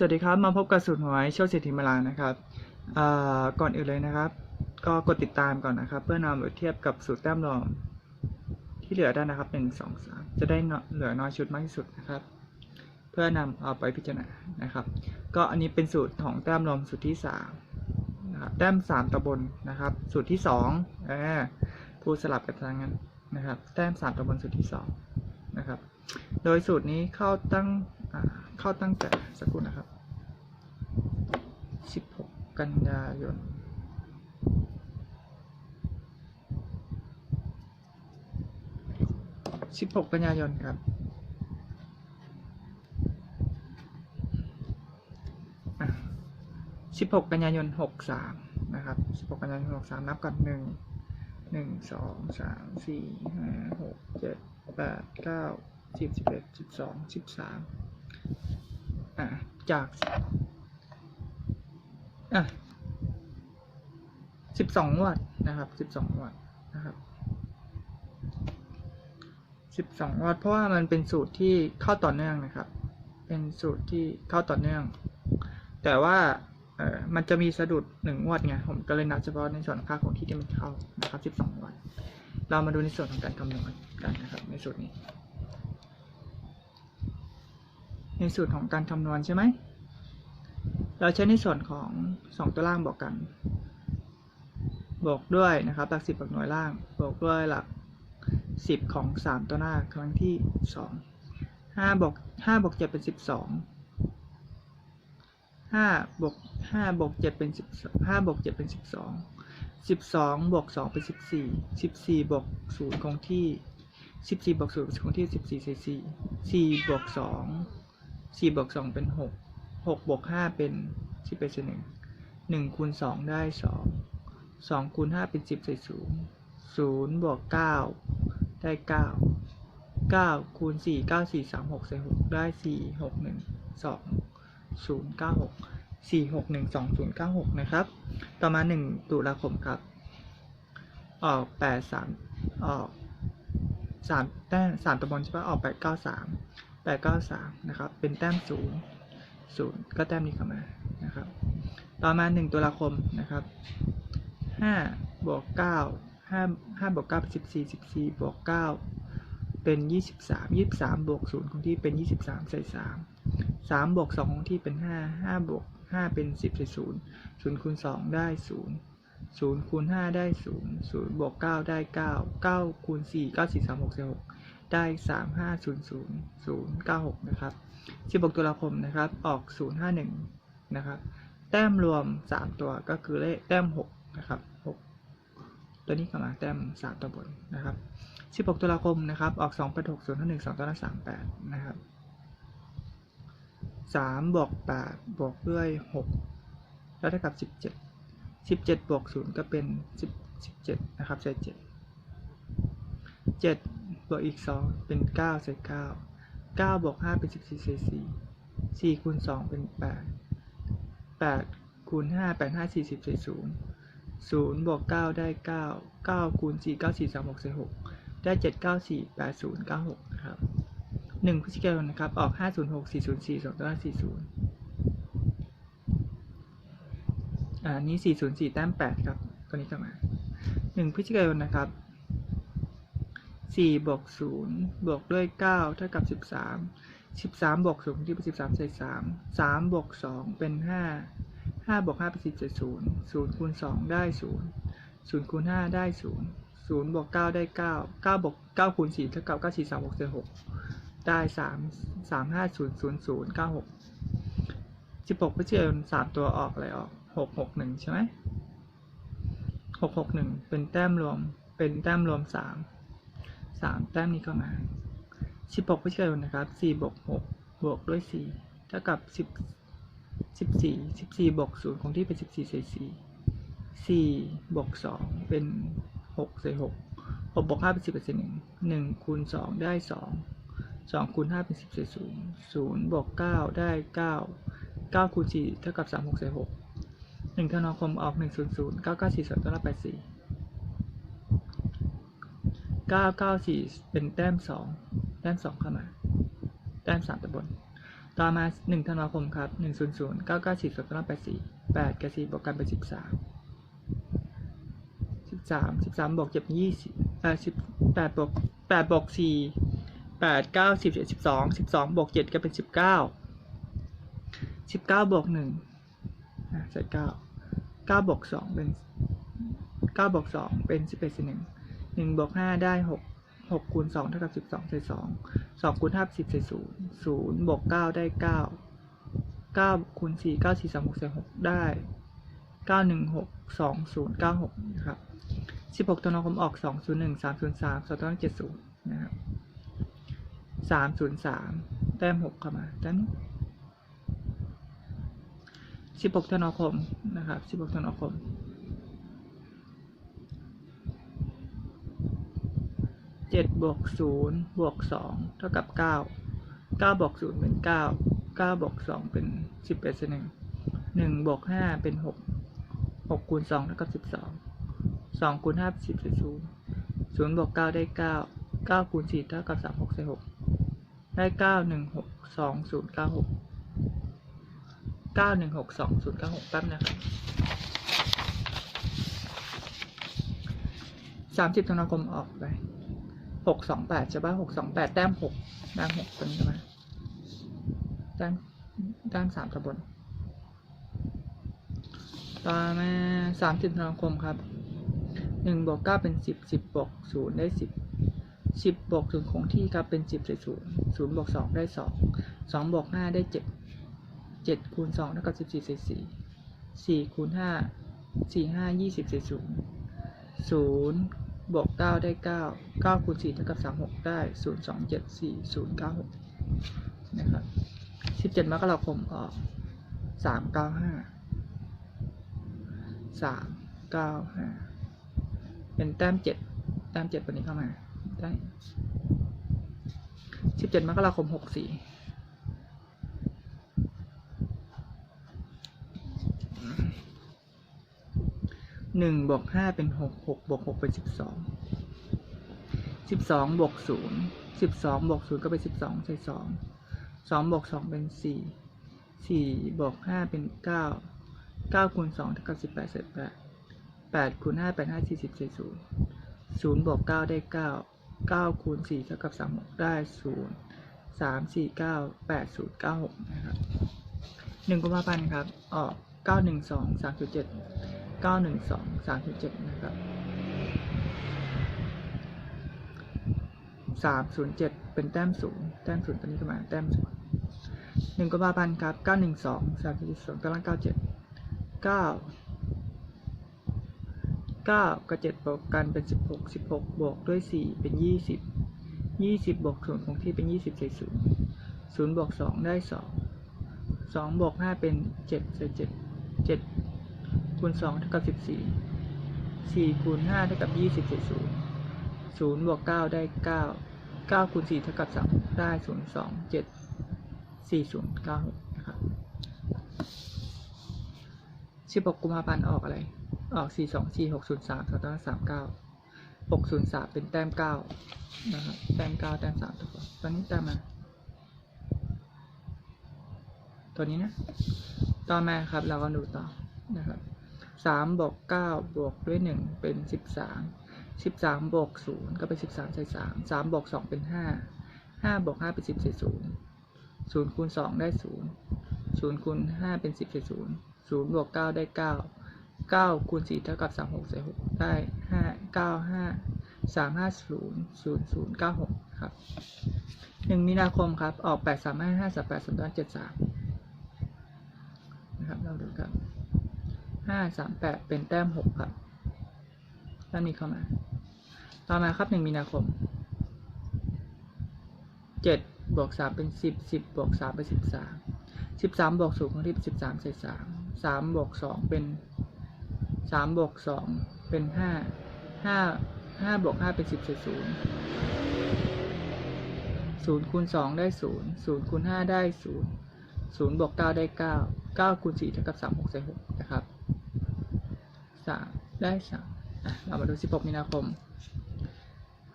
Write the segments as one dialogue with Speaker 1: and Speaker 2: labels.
Speaker 1: สวัสดีครับ มาพบกับสูตรหวยโชคเศรษฐีมาลานะครับก่อนอื่นเลยนะครับ ก็กดติดตามก่อนนะครับ เพื่อนำไปเทียบกับสูตรแต้มรองที่เหลือได้นะครับหนึ่งสองสามจะได้เหลือน้อยชุดมากที่สุดนะครับ เพื่อนำเอาไปพิจารณานะครับ ก็อันนี้เป็นสูตรของแต้มรองสูตรที่สามนะครับแต้มสามตะบนนะครับ สูตรที่สองอพูดสลับกันทางนั้นนะครับ แต้มสามตะบนสูตรที่สองนะครับ โดยสูตรนี้เข้าตั้ง เข้าตั้งแต่สักครู่นะครับ 16 กันยายนสิบหกกันยายนครับสิบหกกันยายนหกสามนะครับสิบหกกันยายนหกสามนับกันหนึ่งหนึ่งสองสามสี่ห้าหกเจ็ดแปดเก้าสิบสิบเอ็ดสิบสองสิบสามะจากอะสิบสองวัตต์นะครับสิบสองวัตต์นะครับสิบสองวัตต์เพราะว่ามันเป็นสูตรที่เข้าต่อเนื่องนะครับ เป็นสูตรที่เข้าต่อเนื่อง แต่ว่าเออมันจะมีสะดุดหนึ่งวัตต์ไงผมก็เลยนับเฉพาะในส่วนค่าของที่ที่มันเข้านะครับสิบสองวัตต์เรามาดูในส่วนของการคำนวณกันนะครับในสูตรนี้ ในสูตรของการคำนวณใช่ไหม เราใช้ในส่วนของ 2 ตัวล่างบวกกัน บวกด้วยนะครับ หลักสิบวกหน่วยล่าง บวกด้วยหลัก 10 ของ 3 ตัวหน้าครั้งที่ 2 5บวก5บวก7เป็น 12 5บวก5บวก7เป็น10 5บวก7เป็น 12 12บวก2เป็น 14 14บวก0คงที่ 14บวก0คงที่ 14ใส่4 4บวก2 4บวก2เป็น6หกบวกห้าเป็นสิบเป็นส่วนหนึ่งหนึ่งคูณสองได้สองสองคูณห้าเป็นสิบใส่ศูนย์ศูนย์บวกเก้าได้เก้าเก้าคูณสี่เก้าสี่สามหกใส่หกได้สี่หกหนึ่งสองศูนย์เก้าหกสี่หกหนึ่งสองศูนย์เก้าหกนะครับ ต่อมาหนึ่งตุลาคมครับ ออกแปดสามออกสามแต้มสามตะบนใช่ปะออกแปดเก้าสามแปดเก้าสามนะครับ เป็นแต้มศูนย์ศูนย์ก็แต้มนี้เข้ามานะครับ ต่อมาหนึ่งตุลาคมนะครับห้าบวกเก้าห้าห้าบวกเก้าเป็นสิบสี่สิบสี่บวกเก้าเป็นยี่สิบสามยี่สิบสามบวกศูนย์คงที่เป็นยี่สิบสามใส่สามสามบวกสองคงที่เป็นห้าห้าบวกห้าเป็นสิบใส่ศูนย์ศูนย์คูณสองได้ศูนย์ศูนย์คูณห้าได้ศูนย์ศูนย์บวกเก้าได้เก้าเก้าคูณสี่เก้าสี่สามหกใส่หก ได้สามห้าศูนย์ศูนย์ศูนย์เก้าหกนะครับ16ตุลาคมนะครับ ออก051นะครับ แต้มรวม3ตัวก็คือเลขแต้ม6นะครับ6ตัวนี้เข้ามาแต้ม3ตัวบนนะครับ16ตุลาคมนะครับ ออก2 8 6 0 5 1 2ตัวละ38นะครับ3บวก8บวกด้วย6แล้วเท่ากับ17สิบเจ็ดบวกศูนย์ก็เป็นสิบสิบเจ็ดนะครับใส่เจ็ดเจ็ด บวกอีกสองเป็นเก้าใส่เก้าเก้าบวกห้าเป็นสิบสี่ใส่สี่สี่คูณสองเป็นแปดแปดคูณห้าแปดห้าสี่สิบใส่ศูนย์ศูนย์บวกเก้าได้เก้าเก้าคูณสี่เก้าสี่สามหกใส่หกได้เจ็ดเก้าสี่แปดศูนย์เก้าหกนะครับหนึ่งพฤศจิกายนนะครับ ออกห้าศูนย์หกสี่ศูนย์สี่สองตัวสี่ศูนย์อ่านี้ 404 แต้ม 8 ครับ ตัวนี้จะมา 1พฤศจิกายนนะครับ 4บวก0บวกด้วย 9 เท่ากับ 13 13บวก0ที่เป็น13ใส่3 3บวก2เป็น 5 5บวก5เป็น10ใส่0 0คูณ2ได้0 0คูณ5ได้0 0บวก9ได้ 9 9บวก9คูณ4เท่ากับ9 4 3 6ใส่6ได้ 3 3 5 0 0 0 9 6 16พฤศจิกายน3ตัวออกอะไรออกหกหกหนึ่งใช่ไหมหกหกหนึ่งเป็นแต้มรวมเป็นแต้มรวมสาม สามแต้มนี้เข้ามาสิบหกพฤศจิกายนนะครับสี่บวกหกบวกด้วยสี่เท่ากับสิบสิบสี่สิบสี่บวกศูนย์คงที่เป็นสิบสี่ใส่สี่สี่บวกสองเป็นหกใส่หกหกบวกห้าเป็นสิบเป็นหนึ่งหนึ่งคูณสองได้สองสองคูณห้าเป็นสิบใส่ศูนย์ศูนย์บวกเก้าได้เก้าเก้าคูณสี่เท่ากับสามหกใส่หกหนึ่งธันวาคมออกหนึ่งศูนย์ศูนย์เก้าเก้าสี่สองต้นละแปดสี่ เก้าเก้าสี่เป็นแต้มสองแต้มสองเข้ามา แต้มสามตะบน ต่อมาหนึ่งธันวาคมครับหนึ่งศูนย์ศูนย์เก้าเก้าสี่สองต้นละแปดสี่แปดกับสี่บวกกันเป็นสิบสามสิบสามสิบสามบวกเจ็ดยี่สิบเอ่อสิบแปดบวกแปดบวกสี่แปดเก้าสิบเอ็ดสิบสองสิบสองบวกเจ็ดก็เป็นสิบเก้าสิบเก้าบวกหนึ่งใส่เก้าเก้าบวกสองเป็นเก้าบวกสองเป็นสิบเอ็ดสิหนึ่ง หนึ่งบวกห้าได้หกหกคูณสองเท่ากับสิบสองใส่สองสองคูณห้าสิบใส่ศูนย์ศูนย์บวกเก้าได้เก้าเก้าคูณสี่เก้าสี่สามหกใส่หกได้เก้าหนึ่งหกสองศูนย์เก้าหกนะครับสิบหกธันวาคมออกสองศูนย์หนึ่งสามศูนย์สามสองต้องเจ็ดศูนย์นะครับสามศูนย์สามแต้มหกเข้ามาแต้ม16ธันวาคมนะครับ16ธันวาคม 7บวก0บวก2เท่ากับ9 9บวก0เป็น9 9บวก2เป็น11เศษ1 1บวก5เป็น6 6คูณ2เท่ากับ12 2คูณ5เป็น10เศษ0 0บวก9ได้9 9คูณ4เท่ากับ36เศษ6ได้9 1 6 2 0 9 6เก้าหนึ่งหกสองศูนย์เก้าหกแป๊บนะครับสามสิบธันวาคมออกไป หกสองแปดใช่ป่ะหกสองแปดแต้มหกแต้มหกตรงนี้ใช่ไหมแต้มแต้มสามตะบนต่อมาสามสิบธันวาคมครับหนึ่งบวกเก้าเป็นสิบสิบบวกศูนย์ได้สิบสิบบวกศูนย์คงที่ครับเป็นสิบใส่ศูนย์ศูนย์บวกสองได้สองสองบวกห้าได้เจ็ดเจ็ดคูณสองเท่ากับสิบสี่ใส่สี่สี่คูณห้าสี่ห้ายี่สิบใส่ศูนย์ศูนย์ บวกเก้าได้เก้าเก้าคูณสี่เท่ากับสามหกได้ศูนย์สองเจ็ดสี่ศูนย์เก้าหกนะครับสิบเจ็ดมกราคมออกสามเก้าห้าสามเก้าห้าเป็นแต้มเจ็ดแต้มเจ็ดตัวนี้เข้ามาได้สิบเจ็ดมกราคมหกสี่ หนึ่งบวกห้าเป็นหกหกบวกหกเป็นสิบสองสิบสองบวกศูนย์สิบสองบวกศูนย์ก็เป็นสิบสองใส่สองสองบวกสองเป็นสี่สี่บวกห้าเป็นเก้าเก้าคูณสองเท่ากับสิบแปดเศษแปดแปดคูณห้าแปดห้าสี่สิบใส่ศูนย์ศูนย์บวกเก้าได้เก้าเก้าคูณสี่เท่ากับสามหกได้ศูนย์สามสี่เก้าแปดศูนย์เก้าหกนะครับหนึ่งกุมภาพันธ์ครับ ออกเก้าหนึ่งสองสามจุดเจ็ด เก้าหนึ่งสองสามเจ็ดนะครับสามศูนย์เจ็ดเป็นแต้มศูนย์แต้มศูนย์ตัวนี้ก็มาแต้มศูนย์หนึ่งกุมภาพันธ์ครับเก้าหนึ่งสองสามจุดสองตารางเก้าเจ็ดเก้าเก้ากับเจ็ดบวกกันเป็นสิบหกสิบหกบวกด้วยสี่เป็นยี่สิบยี่สิบบวกศูนย์คงที่เป็นยี่สิบใส่ศูนย์ศูนย์บวกสองได้สองสองบวกห้าเป็นเจ็ดใส่เจ็ดเจ็ด คูณสองเท่ากับสิบสี่สี่คูณห้าเท่ากับยี่สิบเศษศูนย์ศูนย์บวกเก้าได้เก้าเก้าคูณสี่เท่ากับสามได้ศูนย์สองเจ็ดสี่ศูนย์เก้าหกนะครับสิบหกกุมภาพันธ์ออกอะไร ออกสี่สองสี่หกศูนย์สามสองต้สามเก้าหกศูนย์สามเป็นแต้มเก้านะครับแต้มเก้าแต้มสามตัวตอนนี้ต้มมา ตัวนี้นะ ต่อมาครับเราก็ดูต่อนะครับ สามบวกเก้าบวกด้วยหนึ่งเป็นสิบสามสิบสามบวกศูนย์ก็เป็นสิบสามใส่สามสามบวกสองเป็นห้าห้าบวกห้าเป็นสิบใส่ศูนย์ศูนย์คูณสองได้ศูนย์ศูนย์คูณห้าเป็นสิบใส่ศูนย์ศูนย์บวกเก้าได้เก้าเก้าคูณสี่เท่ากับสามหกใส่หกได้ห้าเก้าห้าสามห้าศูนย์ศูนย์ศูนย์เก้าหกครับหนึ่งมีนาคมครับ ออกแปดสามห้าห้าสามแปดสามต้นเจ็ดสาม นะครับเราดูกัน ห้าสามแปดเป็นแต้มหกครับแต้มนี้เข้ามา ต่อมาครับหนึ่งมีนาคมเจ็ดบวกสามเป็นสิบสิบบวกสามเป็นสิบสามสิบสามบวกศูนย์คงที่สิบสามเศษสามสามบวกสองเป็นสามบวกสองเป็นห้าห้าห้าบวกห้าเป็นสิบเศษศูนย์ศูนย์คูณสองได้ศูนย์ศูนย์คูณห้าได้ศูนย์ศูนย์บวกเก้าได้เก้าเก้าคูณสี่เท่ากับสามหกใส่หกนะครับ สามได้สามอะเรามาดูสิบหกมีนาคม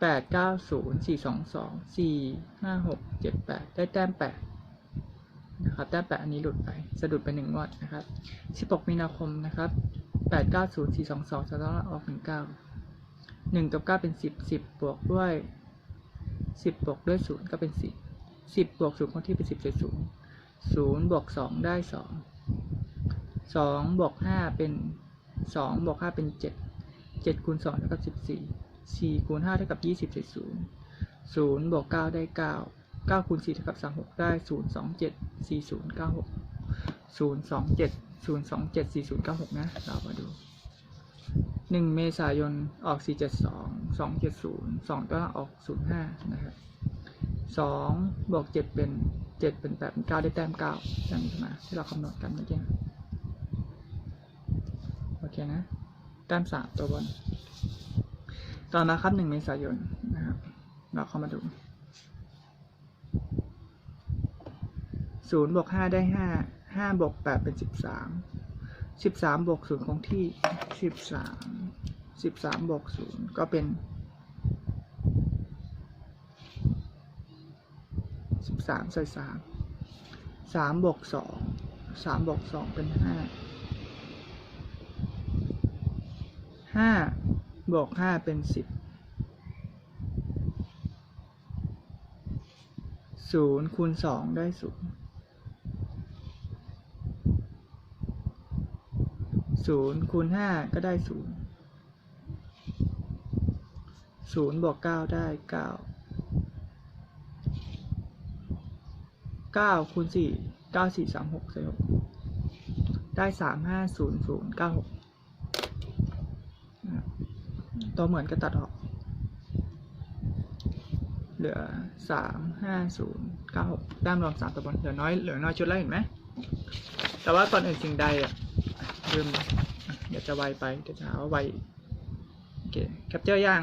Speaker 1: แปดเก้าศูนย์สี่สองสองสี่ห้าหกเจ็ดแปดได้แต้มแปดนะครับแต้มแปดอันนี้หลุดไปสะดุดไปหนึ่งงวดนะครับสิบหกมีนาคมนะครับแปดเก้าศูนย์สี่สองสองจะต้องออกเป็นเก้าหนึ่งกับเก้าเป็นสิบสิบบวกด้วยสิบบวกด้วยศูนย์ก็เป็นสิบสิบบวกศูนย์คงที่เป็นสิบเศษศูนย์ศูนย์บวกสองได้สองสองบวกห้าเป็น สองบวกห้าเป็นเจ็ดเจ็ดคูณสองเท่ากับสิบสี่สี่คูณห้าเท่ากับยี่สิบเศษศูนย์ศูนย์บวกเก้าได้เก้าเก้าคูณสี่เท่ากับสามหกได้ศูนย์สองเจ็ดสี่ศูนย์เก้าหกศูนย์สองเจ็ดศูนย์สองเจ็ดสี่ศูนย์เก้าหกนะ เรามาดูหนึ่งเมษายนออกสี่เจ็ดสองสองเจ็ดศูนย์สองก็ออกศูนย์ห้านะครับสองบวกเจ็ดเป็นเจ็ดเป็นแปดเป็นเก้าได้แต้มเก้าอย่างนี้มาที่เราคำนวณกันเมื่อกี้ เคนะแต้มสามตัวบนต่อมาครับหนึ่งเมษายนนะครับ เราเข้ามาดูศูนย์บวกห้าได้ห้าห้าบวกแปดเป็นสิบสามสิบสามบวกศูนย์คงที่สิบสามสิบสามบวกศูนย์ก็เป็นสิบสามใส่สามสามบวกสองสามบวกสองเป็นห้า ห้าบวกห้าเป็นสิบศูนย์คูณสองได้ศูนย์ศูนย์คูณห้าก็ได้ศูนย์ศูนย์บวกเก้าได้เก้าเก้าคูณสี่เก้าสี่สามหกใส่หกได้สามห้าศูนย์ศูนย์เก้าหก ตัวเหมือนก็ตัดออก เหลือสามห้าศูนย์เก้าหกแต้มรวมสามตัวบนเหลือน้อยเหลือน้อยชุดแรกเห็นไหมแต่ว่าก่อนอื่นสิ่งใดอะลืมเดี๋ยวจะไวไปเดี๋ยวจะหาว่าไวโอเคแคปเจอร์ยัง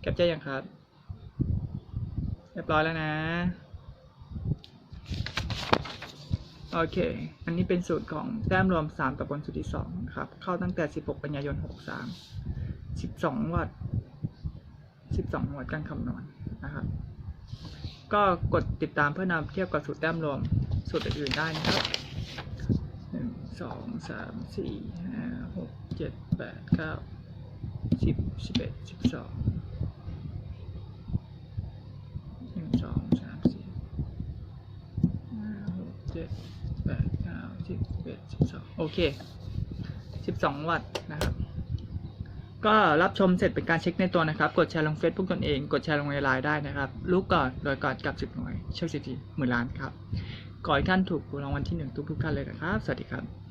Speaker 1: แคปเจอร์ยังครับเรียบร้อยแล้วนะ โอเค อันนี้เป็นสูตรของแต้มรวม3กับบนสูตรที่2นะครับ เข้าตั้งแต่ 16 กันยายน 63 12 วัตต์12วัตต์การคำนวณนะครับ ก็กดติดตามเพื่อนำเทียบกับสูตรแต้มรวมสูตรอื่นๆได้นะครับ1 2 3 4 5 6 7 8 9 10 11 12ห โอเค 12 วัตต์นะครับ ก็รับชมเสร็จเป็นการเช็คในตัวนะครับ กดแชร์ลงเฟซบุ๊กตนเอง กดแชร์ลงในไลน์ได้นะครับ ลูกก่อนรดยก่อนกับสิบหน่วยโชคดีหมื่นล้านครับขอให้ท่านถูกรางวัลที่หนึ่งทุกทุกท่านเลยนะครับ สวัสดีครับ